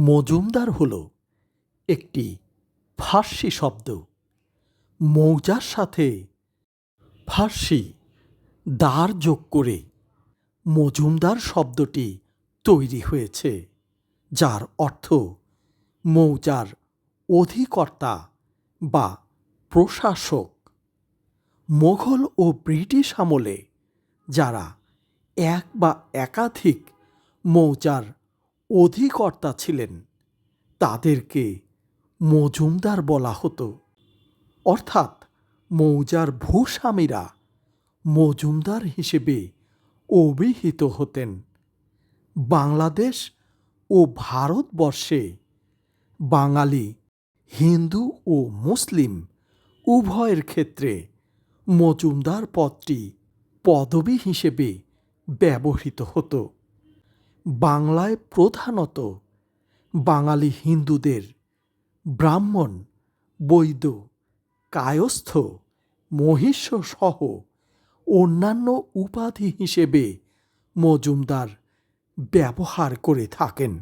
মজুমদার হল একটি ফার্সি শব্দ। মৌজার সাথে ফার্সি দার যোগ করে মজুমদার শব্দটি তৈরি হয়েছে, যার অর্থ মৌজার অধিকর্তা বা প্রশাসক। মোঘল ও ব্রিটিশ আমলে যারা এক বা একাধিক মৌজার অধিকর্তা ছিলেন। তাদেরকে মজুমদার বলা হতো। অর্থাৎ মৌজার ভূস্বামীরা মজুমদার হিসেবে অভিহিত হতেন। বাংলাদেশ ও ভারতবর্ষে বাঙালি, হিন্দু ও মুসলিম উভয়ের ক্ষেত্রে মজুমদার পদটি পদবি হিসেবে ব্যবহৃত হতো। বাংলায় প্রধানত বাঙালি হিন্দুদের ব্রাহ্মণ, বৈদ্য, কায়স্থ মহিষ্য সহ অন্যান্য উপাধি হিসেবে মজুমদার ব্যবহার করে থাকেন।